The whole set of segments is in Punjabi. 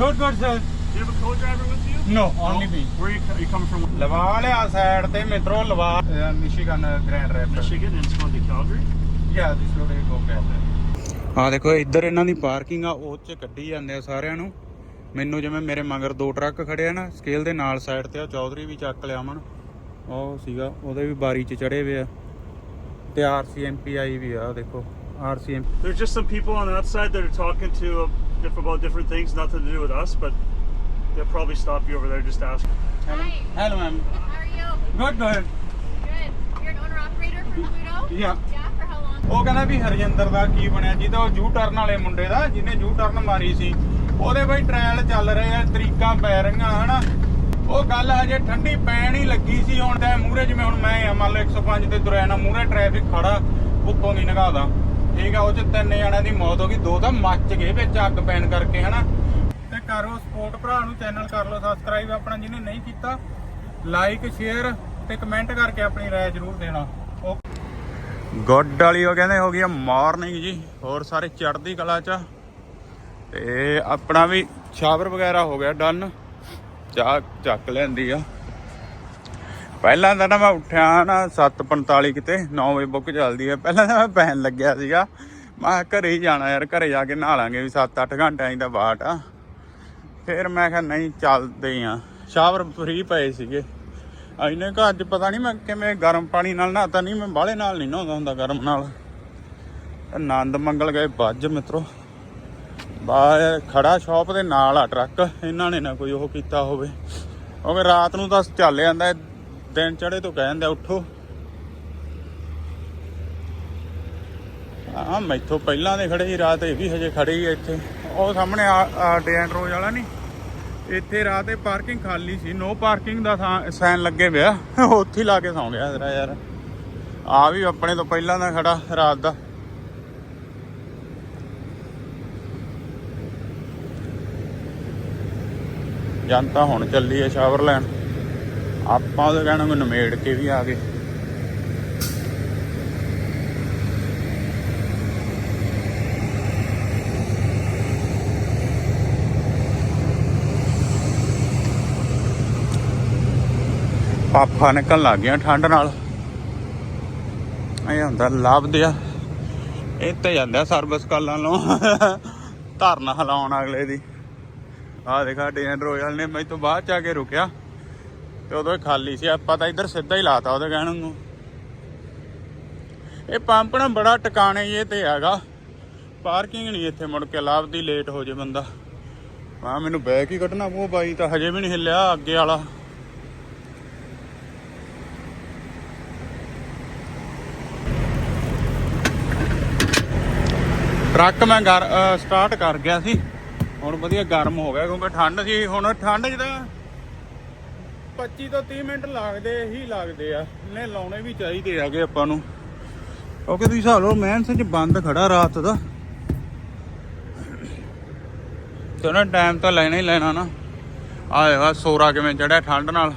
Good, good, sir. Do you have a co-driver with you? No, only me. Where are you, are you coming from? ਲਵਾ ਲਿਆ ਸਾਈਡ ਤੇ ਮਿੱਤਰੋ ਲਵਾ Michigan Grand Rapid Michigan and it's going to Calgary? ਯਾ ਦਿਸ ਰੋਡ ਇਜ਼ ਗੋ ਆ ਦੇਖੋ ਇੱਧਰ ਇਹਨਾਂ ਦੀ ਪਾਰਕਿੰਗ ਆ ਉਹ ਚ ਕੱਢੀ ਜਾਂਦੇ ਆ ਸਾਰਿਆਂ ਨੂੰ ਮੈਨੂੰ ਜਿਵੇਂ ਮੇਰੇ ਮਗਰ ਦੋ ਟਰੱਕ ਖੜੇ ਆ ਨਾ ਸਕੇਲ ਦੇ ਨਾਲ ਸਾਈਡ ਤੇ ਆ ਚੌਧਰੀ ਵੀ ਚੱਕ ਲਿਆ ਮਨ ਉਹ ਸੀਗਾ ਉਹਦੇ ਵੀ ਬਾਰੀ ਚ ਚੜੇ ਹੋਏ ਆ ਤੇ ਆਰਸੀਐਮਪੀਆਈ ਵੀ ਆ ਦੇਖੋ RCM There's just some people on that side that are talking to uh, diff- about different things, nothing to do with us, but they'll probably stop you over there just to ask. Hi. Hello ma'am How are you? Good good Good. You're an owner operator for Pluto? Yeah. Yeah. For how long? ਉਹ ਕਹਿੰਦਾ ਵੀ ਹਰਜਿੰਦਰ ਦਾ ਕੀ ਬਣਿਆ ਜਿਹਦਾ ਉਹ ਜੂ ਟਰਨ ਵਾਲੇ ਮੁੰਡੇ ਦਾ ਜਿਹਨੇ ਜੂ ਟਰਨ ਮਾਰੀ ਸੀ ਉਹਦੇ ਬਈ ਟ੍ਰਾਇਲ ਚੱਲ ਰਹੇ ਆ ਤਰੀਕਾਂ ਪੈ ਰਹੀਆਂ ਹਨਾ ਉਹ ਗੱਲ ਹਜੇ ਠੰਡੀ ਪੈਣ ਹੀ ਲੱਗੀ ਸੀ ਹੁਣ ਤਾਂ ਮੂਰੇ ਜਿਵੇਂ ਹੁਣ ਮੈਂ ਆ ਮੰਨ ਲਓ 105 ਤੇ ਨਾ ਮੂਰੇ ਟ੍ਰੈਫਿਕ ਖੜਾ ਉੱਤੋਂ ਦੀ ਨਗਾਦਾ ਠੀਕ ਆ ਉਹ ਚ ਤਿੰਨ ਜਣਿਆਂ ਦੀ ਮੌਤ ਹੋ ਗਈ ਦੋ ਤਾਂ ਮੱਚ ਗਏ ਵਿੱਚ ਅੱਗ ਪੈਣ ਕਰਕੇ ਹਨਾ ਤੇ ਕਰੋ ਸਪੋਰਟ ਭਰਾ ਨੂੰ ਚੈਨਲ ਕਰ ਲਓ ਸਬਸਕ੍ਰਾਈਬ ਆਪਣਾ ਜਿਹਨੇ ਨਹੀਂ ਕੀਤਾ ਲਾਈਕ ਸ਼ੇਅਰ ਤੇ ਕਮੈਂਟ ਕਰਕੇ ਆਪਣੀ رائے ਜ਼ਰੂਰ ਦੇਣਾ ਗੁੱਡ ਵਾਲੀ ਉਹ ਕਹਿੰਦੇ ਹੋ ਗਈ ਮਾਰਨਿੰਗ ਜੀ ਹੋਰ ਸਾਰੇ ਚੜ੍ਹਦੀ ਕਲਾ ਚ ਆ। ਤੇ ਆਪਣਾ ਵੀ ਸ਼ਾਵਰ ਵਗੈਰਾ ਹੋ ਗਿਆ ਡਨ ਚਾਹ ਚੱਕ ਲੈਂਦੀ ਆ ਪਹਿਲਾਂ ਤਾਂ ਨਾ ਮੈਂ ਉੱਠਿਆ ਨਾ 7:45 ਕਿਤੇ 9 ਵਜੇ ਬੁੱਕ ਚੱਲਦੀ ਹੈ ਪਹਿਲਾਂ ਤਾਂ ਮੈਂ ਪੈਣ ਲੱਗਿਆ ਸੀਗਾ। ਮੈਂ ਕਿਹਾ ਘਰੇ ਹੀ ਜਾਣਾ ਯਾਰ, ਘਰੇ ਜਾ ਕੇ ਨਹਾ ਲਾਂਗੇ ਵੀ 7-8 ਘੰਟਿਆਂ ਦੀ ਤਾਂ ਬਾਟ ਆ। ਫਿਰ ਮੈਂ ਕਿਹਾ ਨਹੀਂ, ਚੱਲਦੇ ਆ। ਸ਼ਾਵਰ ਫਰੀ ਪਏ ਸੀਗੇ। ਇਹਨੇ ਕਾ ਅੱਜ ਪਤਾ ਨਹੀਂ ਮੈਂ ਕਿਵੇਂ ਗਰਮ ਪਾਣੀ ਨਾਲ ਨਹਾਤਾ, ਨਹੀਂ ਮੈਂ ਬਾਹਲੇ ਨਾਲ ਨਹੀਂ ਨਹਾਉਂਦਾ ਹੁੰਦਾ ਗਰਮ ਨਾਲ। ਆਨੰਦ ਮੰਗਲ ਗਏ ਵੱਜ ਮਿੱਤਰੋ। ਬਾਹਰ ਖੜਾ ਸ਼ਾਪ ਦੇ ਨਾਲ ਆ ਟਰੱਕ, ਇਹਨਾਂ ਨੇ ਨਾ ਕੋਈ ਉਹ ਕੀਤਾ ਹੋਵੇ। ਕਿਉਂਕਿ ਰਾਤ ਨੂੰ ਤਾਂ ਚੱਲ ਜਾਂਦਾ ਦਿਨ ਚੜੇ ਤੋਂ ਕਹਿੰਦੇ ਉੱਠੋ। ਆ ਮੈਥੋਂ ਪਹਿਲਾਂ ਦੇ ਖੜੇ ਸੀ, ਰਾਤ ਇਹ ਵੀ ਹਜੇ ਖੜੇ ਹੀ ਇੱਥੇ। ਉਹ ਸਾਹਮਣੇ ਆ ਡੈਂਟ ਰੋਜ਼ ਵਾਲਾ ਨਹੀਂ ਇੱਥੇ ਰਾਤ ਇਹ ਪਾਰਕਿੰਗ ਖਾਲੀ ਸੀ, ਨੋ ਪਾਰਕਿੰਗ ਦਾ ਸਾਈਨ ਲੱਗੇ ਪਿਆ। ਉੱਥੇ ਹੀ ਲਾ ਕੇ ਸੌਂ ਗਿਆ ਜਰਾ ਯਾਰ। ਆ ਵੀ ਆਪਣੇ ਤੋਂ ਪਹਿਲਾਂ ਦਾ ਖੜਾ ਰਾਤ ਦਾ। ਜਨਤਾ ਹੁਣ ਚੱਲੀ ਹੈ ਸ਼ਾਵਰ ਲੈਣ। ਆਪਾਂ ਉਹਦੇ ਕਹਿਣਾ ਨੂੰ ਨਮੇੜ ਕੇ ਵੀ ਆ ਗਏ। ਪਾਪਾ ਨਿਕਲਣ ਲੱਗ ਗਿਆ ਠੰਡ ਨਾਲ। ਇਹ ਹੁੰਦਾ ਲੱਭਦੇ ਆ। ਇਹ ਤੇ ਜਾਂਦਾ ਸਰਵਿਸ ਕਾਲਾਂ ਨੂੰ। ਧਰਨਾ ਹਲਾਉਣ ਅਗਲੇ ਦੀ। ਆਹ ਦੇਖਾ ਡੇਨ ਰੋਇਲ ਨੇ ਮੈਂ ਤੋਂ ਬਾਅਦ ਚ ਆ ਕੇ ਰੁਕਿਆ। ਤੇ ਉਦੋਂ ਇਹ ਖਾਲੀ ਸੀ, ਆਪਾਂ ਤਾਂ ਇੱਧਰ ਸਿੱਧਾ ਹੀ ਲਾਤਾ ਉਹਦੇ ਕਹਿਣ ਨੂੰ। ਇਹ ਪੰਪ ਨਾ ਬੜਾ ਟਿਕਾਣੇ ਜੇ ਤੇ ਹੈਗਾ। ਪਾਰਕਿੰਗ ਨਹੀਂ ਇੱਥੇ ਮੁੜ ਕੇ, ਲਾਭਦੀ ਲੇਟ ਹੋ ਜੇ ਬੰਦਾ। ਆ ਮੈਨੂੰ ਬੈਕ ਹੀ ਕੱਢਣਾ ਪਊ, ਬਾਈ ਤਾਂ ਹਜੇ ਵੀ ਨਹੀਂ ਹਿੱਲਿਆ ਅੱਗੇ ਵਾਲਾ। ਟਰੱਕ ਮੈਂ ਘਰ ਸਟਾਰਟ ਕਰ ਗਿਆ ਸੀ। ਹੁਣ ਵਧੀਆ ਗਰਮ ਹੋ ਗਿਆ, ਕਿਉਂਕਿ ਠੰਡ ਸੀ। ਹੁਣ ਠੰਡ 'ਚ ਤਾਂ 25 ਤੋਂ 30 ਮਿੰਟ ਲੱਗਦੇ ਹੀ ਲੱਗਦੇ ਆ। ਨੇ ਲਾਉਣੇ ਵੀ ਚਾਹੀਦੇ ਹੈਗੇ ਆਪਾਂ ਨੂੰ। ਕਿਉਂਕਿ ਤੁਸੀਂ ਹਿਸਾਬ ਲਓ ਮੈਨਸ 'ਚ ਬੰਦ ਖੜਾ ਰਾਤ ਦਾ। ਤੇ ਨਾ ਟਾਈਮ ਤਾਂ ਲੈਣਾ ਹੀ ਲੈਣਾ ਨਾ। ਆਏਗਾ ਸੋਰਾ ਕਿਵੇਂ ਚੜਿਆ ਠੰਡ ਨਾਲ।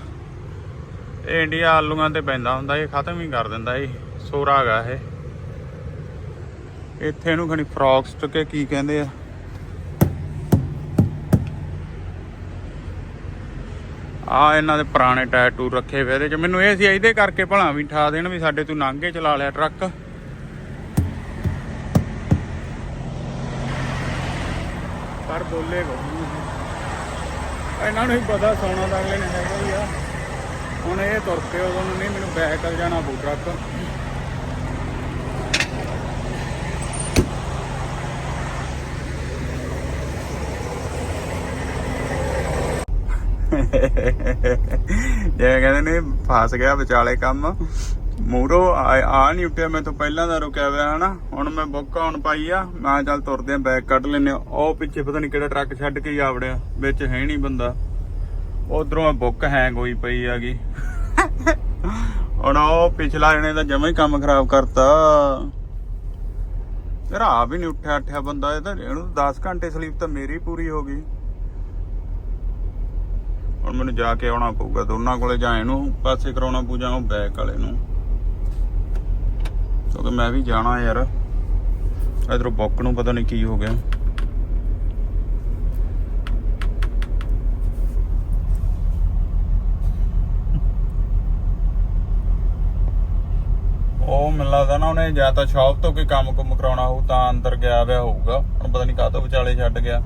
ਇਹ ਇੰਡੀਆ ਆਲੂਆਂ ਤੇ ਪੈਂਦਾ ਹੁੰਦਾ, ਇਹ ਖਤਮ ਹੀ ਕਰ ਦਿੰਦਾ ਇਹ। ਸੋਰਾ ਹੈਗਾ ਇਹ। ਇੱਥੇ ਇਹਨੂੰ ਖਣੀ ਫਰੌਕਸਟ ਕੇ ਕੀ ਕਹਿੰਦੇ ਆ? ਆ ਇਹਨਾਂ ਦੇ ਪੁਰਾਣੇ ਟਾਇਰ ਟੂਰ ਰੱਖੇ ਹੋਏ ਇਹਦੇ ਚ। ਮੈਨੂੰ ਇਹ ਸੀ ਇਹਦੇ ਕਰਕੇ ਭਲਾ ਵੀ ਠਾ ਦੇਣ ਵੀ ਸਾਡੇ ਤੂੰ ਨਾਂਗੇ ਚਲਾ ਲਿਆ ਟਰੱਕ। ਪਰ ਬੋਲੇ ਕੋਈ ਇਹਨਾਂ ਨੂੰ ਹੀ ਪਤਾ ਸੋਨਾ ਤਾਂ ਅਗਲੇ ਨੇ ਹੈਗਾ ਹੀ ਆ। ਹੁਣ ਇਹ ਤੁਰ ਪਏ ਉਦੋਂ ਨੂੰ ਨਹੀਂ, ਮੈਨੂੰ ਬੈਕ ਕਰ ਜਾਣਾ ਬੂ ਟਰੱਕ। ਜਿਵੇਂ ਕਹਿੰਦੇ ਨੇ ਫਸ ਗਿਆ ਵਿਚਾਲੇ ਕੰਮ, ਮੂਰੋ, ਆ ਨਹੀਂ ਉੱਠਿਆ, ਮੈਂ ਤੋਂ ਪਹਿਲਾਂ ਦਾ ਰੁਕਿਆ ਹੋਇਆ ਹਨਾ। ਹੁਣ ਮੈਂ ਬੁੱਕ ਆਉਣ ਪਾਈ ਆ, ਮੈਂ ਚੱਲ ਤੁਰਦੇ ਆ ਬੈਕ ਕੱਢ ਲੈਨੇ ਆ। ਉਹ ਪਿੱਛੇ ਪਤਾ ਨਹੀਂ ਕਿਹੜਾ ਟਰੱਕ ਛੱਡ ਕੇ ਆਵੜਿਆ ਵਿੱਚ ਹੈ ਨਹੀਂ ਬੰਦਾ। ਉਧਰੋਂ ਬੁੱਕ ਹੈਂਗ ਹੋਈ ਪਈ ਹੈਗੀ। ਹੁਣ ਉਹ ਪਿਛਲਾ ਜਣੇ ਦਾ ਜਮਾ ਹੀ ਕੰਮ ਖਰਾਬ ਕਰਤਾ। ਤੇਰਾ ਆ ਵੀ ਨਹੀਂ ਉੱਠਿਆ ਅੱਠਿਆ ਬੰਦਾ, ਇਹ ਇਹਨੂੰ 10 ਘੰਟੇ ਸਲੀਪ ਤਾਂ ਮੇਰੀ ਪੂਰੀ ਹੋ ਗਈ। ਹੁਣ ਮੈਨੂੰ ਜਾ ਕੇ ਆਉਣਾ ਪਊਗਾ ਦੋਨਾਂ ਕੋਲੇ ਜਾਂ ਇਹਨੂੰ ਪਾਸੇ ਕਰਾਉਣਾ ਪਊ ਉਹ ਬੈਕ ਵਾਲੇ ਨੂੰ। ਕਿਉਂਕਿ ਮੈਂ ਵੀ ਜਾਣਾ ਯਾਰ। ਇਧਰੋਂ ਬੁੱਕ ਨੂੰ ਪਤਾ ਨਹੀਂ ਕੀ ਹੋ ਗਿਆ। ਉਹ ਮਿਲਦਾ ਤਾਂ ਨਾ ਉਹਨੇ ਜਾਂ ਤਾਂ ਸ਼ਾਪ ਤੋਂ ਕੋਈ ਕੰਮ ਕੁਮ ਕਰਾਉਣਾ ਹੋਊ, ਤਾਂ ਅੰਦਰ ਗਿਆ ਹੋਇਆ ਹੋਊਗਾ। ਹੁਣ ਪਤਾ ਨਹੀਂ ਕਾਹਤੋਂ ਵਿਚਾਲੇ ਛੱਡ ਗਿਆ।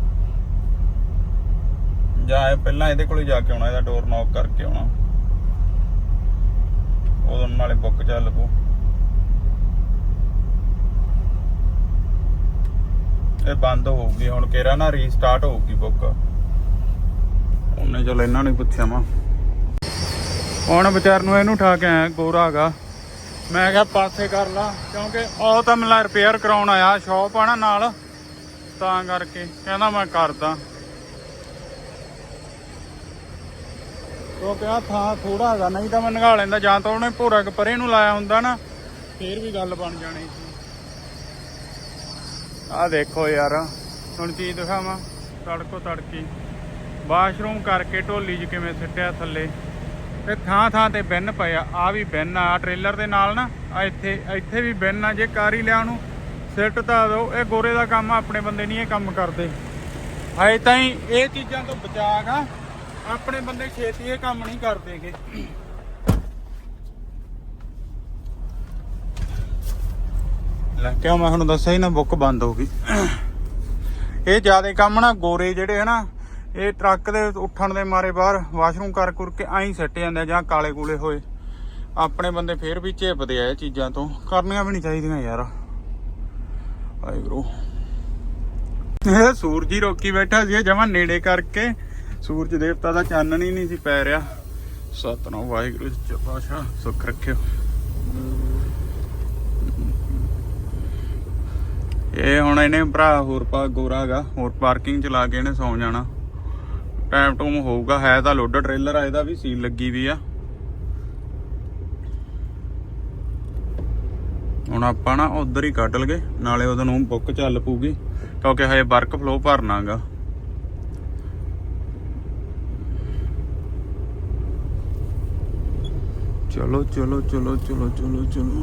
ਜਾਂ ਪਹਿਲਾਂ ਇਹਦੇ ਕੋਲੇ ਜਾ ਕੇ ਆਉਣਾ, ਇਹਦਾ ਡੋਰ ਨੌਕ ਕਰਕੇ ਆਉਣਾ। ਉਹਦੋਂ ਨਾਲੇ ਬੁੱਕ ਚੱਲ ਪੂ ਇਹ ਬੰਦ ਹੋਊਗੀ ਹੁਣ ਕਿਹੜਾ ਨਾ ਰੀਸਟਾਰਟ ਹੋਊਗੀ ਬੁੱਕ ਉਹਨੇ ਚਲ ਇਹਨਾਂ ਨੂੰ ਪੁੱਛਿਆ ਵਾ ਹੁਣ ਵਿਚਾਰ ਨੂੰ ਇਹਨੂੰ ਠਾ ਕੇ ਆਇਆ, ਗੋਰਾ ਹੈਗਾ। ਮੈਂ ਕਿਹਾ ਪਾਸੇ ਕਰ ਲਾ, ਕਿਉਂਕਿ ਉਹ ਤਾਂ ਮਿਲਾ ਰਿਪੇਅਰ ਕਰਾਉਣ ਆਇਆ ਸ਼ਾਪ ਆ ਨਾ ਨਾਲ। ਤਾਂ ਕਰਕੇ, ਕਹਿੰਦਾ ਮੈਂ ਕਰਦਾ। ਉਹ ਕਿਹਾ ਥਾਂ ਥੋੜਾ ਹੈਗਾ, ਨਹੀਂ ਤਾਂ ਮੈਂ ਨਗਾ ਲੈਂਦਾ, ਜਾਂ ਤਾਂ ਉਹਨੇ ਭੋਰਾ ਕੇ ਪਰੇ ਨੂੰ ਲਾਇਆ ਹੁੰਦਾ ਨਾ, ਫੇਰ ਵੀ ਗੱਲ ਬਣ ਜਾਣੀ ਸੀ। ਆ ਦੇਖੋ ਯਾਰ, ਹੁਣ ਚੀਜ਼ ਦਿਖਾਵਾਂ, ਤੜਕੋ ਤੜਕੀ। ਵਾਸ਼ਰੂਮ ਕਰਕੇ ਢੋਲੀ 'ਚ ਕਿਵੇਂ ਸਿੱਟਿਆ ਥੱਲੇ। ਤੇ ਥਾਂ ਥਾਂ ਤੇ ਬਿੰਨ ਪਿਆ ਆ ਵੀ ਬਿੰਨ ਆ ਟ੍ਰੇਲਰ ਦੇ ਨਾਲ ਨਾ ਆ ਇੱਥੇ ਇੱਥੇ ਵੀ ਬਿੰਨ ਆ, ਜੇ ਕਾਰ ਹੀ ਲਿਆ ਉਹਨੂੰ, ਸਿੱਟ ਤਾਂ ਦੋ, ਇਹ ਗੋਰੇ ਦਾ ਕੰਮ ਆਪਣੇ ਬੰਦੇ ਨਹੀਂ ਇਹ ਕੰਮ ਕਰਦੇ। ਹਾਏ ਤਾਈਂ ਇਹ ਚੀਜ਼ਾਂ ਤੋਂ ਬਚਾਗਾ ਆਪਣੇ ਬੰਦੇ ਛੇਤੀ ਇਹ ਕੰਮ ਨਹੀਂ ਕਰਦੇਗੇ। ਲੈ, ਕਿਉਂ ਮੈਂ ਤੁਹਾਨੂੰ ਦੱਸਿਆ ਹੀ ਨਾ, ਬੁੱਕ ਬੰਦ ਹੋ ਗਈ। ਇਹ ਜ਼ਿਆਦਾ ਕੰਮ ਨਾ ਗੋਰੇ ਜਿਹੜੇ ਹਨਾ, ਇਹ ਟਰੱਕ ਦੇ ਉੱਠਣ ਦੇ ਮਾਰੇ ਬਾਹਰ ਵਾਸ਼ਰੂਮ ਕਰ ਕੁਰ ਕੇ ਐਂ ਸੱਟ ਜਾਂਦੇ ਜਾਂ ਕਾਲੇ ਕੂਲੇ ਹੋਏ। ਆਪਣੇ ਬੰਦੇ ਫੇਰ ਵੀ ਝੇਪਦੇ ਆ ਇਹ ਚੀਜ਼ਾਂ ਤੋਂ। ਕਰਨੀਆਂ ਵੀ ਨਹੀਂ ਚਾਹੀਦੀਆਂ ਯਾਰ। ਵਾਹਿਗੁਰੂ ਇਹ ਸੂਰਜੀ ਰੋਕੀ ਬੈਠਾ ਸੀ ਜਮਾ ਨੇੜੇ ਕਰਕੇ ਸੂਰਜ ਦੇਵਤਾ ਦਾ ਚਾਨਣ ਹੀ ਨਹੀਂ ਸੀ ਪੈ ਰਿਹਾ। ਸਤਨਾਮ ਵਾਹਿਗੁਰੂ ਜੀ ਪਾਸ਼ਾ ਸੁੱਖ ਰੱਖਿਓ। ਇਹ ਹੁਣ ਇਹਨੇ ਭਰਾ ਹੋਰ ਪਾ ਗੋਰਾ ਹੈਗਾ ਹੋਰ ਪਾਰਕਿੰਗ ਚ ਲਾ ਕੇ ਇਹਨੇ ਸੌਂ ਜਾਣਾ। ਟਾਈਮ ਟੂਮ ਹੋਊਗਾ, ਹੈ ਤਾਂ ਲੋਡਰ ਟ੍ਰੇਲਰ ਆ, ਇਹਦਾ ਵੀ ਸੀਲ ਲੱਗੀ ਵੀ ਆ। ਹੁਣ ਆਪਾਂ ਨਾ ਉਧਰ ਹੀ ਕੱਢ ਲਗੇ, ਨਾਲੇ ਉਹਦੋਂ ਨੂੰ ਬੁੱਕ ਚੱਲ ਪੂਗੀ ਕਿਉਂਕਿ ਹਜੇ ਵਰਕ ਫਲੋ ਭਰਨਾਗਾ ਚਲੋ ਚਲੋ ਚਲੋ ਚਲੋ ਚਲੋ ਚਲੋ।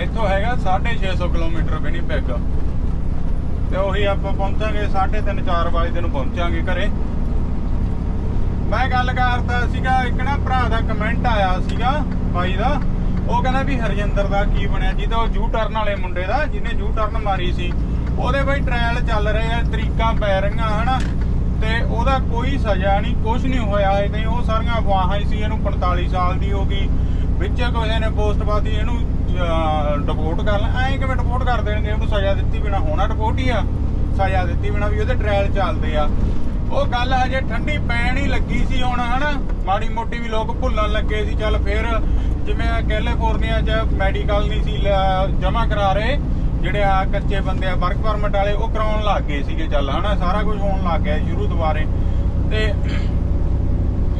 ਇੱਥੋਂ ਹੈਗਾ 650 ਕਿਲੋਮੀਟਰ ਵਿਨੀਪੈਗ ਤੇ ਉਹੀ ਆਪਾਂ ਪਹੁੰਚਾਂਗੇ 3:30 4 ਵਜੇ ਨੂੰ ਪਹੁੰਚਾਂਗੇ ਘਰੇ। ਮੈਂ ਗੱਲ ਕਰਦਾ ਸੀਗਾ, ਇੱਕ ਨਾ ਭਰਾ ਦਾ ਕਮੈਂਟ ਆਇਆ ਸੀਗਾ ਬਾਈ ਦਾ। ਉਹ ਕਹਿੰਦਾ ਵੀ ਹਰਜਿੰਦਰ ਦਾ ਕੀ ਬਣਿਆ, ਜਿਹਦਾ ਉਹ ਜੂ ਟਰਨ ਵਾਲੇ ਮੁੰਡੇ ਦਾ, ਜਿਹਨੇ ਜੂ ਟਰਨ ਮਾਰੀ ਸੀ। ਉਹਦੇ ਬਈ ਟ੍ਰਾਇਲ ਚੱਲ ਰਹੇ ਆ, ਤਰੀਕਾਂ ਪੈ ਰਹੀਆਂ, ਹਨਾ? ਤੇ ਉਹਦਾ ਕੋਈ ਸਜ਼ਾ ਨਹੀਂ ਕੁਝ ਨਹੀਂ ਹੋਇਆ। ਇਹਦੇ ਉਹ ਸਾਰੀਆਂ ਅਫਵਾਹਾਂ ਹੀ ਸੀ, ਇਹਨੂੰ 45 ਸਾਲ ਦੀ ਹੋ ਗਈ। ਵਿੱਚ ਕਿਸੇ ਨੇ ਪੋਸਟ ਪਾਤੀ, ਇਹਨੂੰ ਡਿਪੋਰਟ ਕਰ ਲੈ। ਐਂ ਕਿਵੇਂ ਡਿਪੋਰਟ ਕਰ ਦੇਣਗੇ? ਉਹਨੂੰ ਸਜ਼ਾ ਦਿੱਤੀ ਬਿਨਾ ਹੋਣਾ ਡਿਪੋਰਟ ਹੀ ਆ। ਸਜ਼ਾ ਦਿੱਤੀ ਬਿਨਾ ਵੀ ਉਹਦੇ ਟ੍ਰਾਇਲ ਚੱਲਦੇ ਆ। ਉਹ ਗੱਲ ਹਜੇ ਠੰਡੀ ਪੈਣ ਹੀ ਲੱਗੀ ਸੀ ਹੁਣ, ਹਨਾ? ਮਾੜੀ ਮੋਟੀ ਵੀ ਲੋਕ ਭੁੱਲਣ ਲੱਗੇ ਸੀ। ਚੱਲ ਫੇਰ, ਜਿਵੇਂ ਕੈਲੀਫੋਰਨੀਆ 'ਚ ਮੈਡੀਕਲ ਨਹੀਂ ਸੀ ਜਮਾ ਕਰਾ ਰਹੇ। ਜਿਹੜੇ ਆ ਕੱਚੇ ਬੰਦੇ ਆ, ਵਰਕ ਪਰਮਿਟ ਵਾਲੇ, ਉਹ ਕਰਾਉਣ ਲੱਗ ਗਏ ਸੀਗੇ ਚੱਲ, ਹਨਾ? ਸਾਰਾ ਕੁਝ ਹੋਣ ਲੱਗ ਗਿਆ ਸ਼ੁਰੂ ਦੁਬਾਰੇ ਤੇ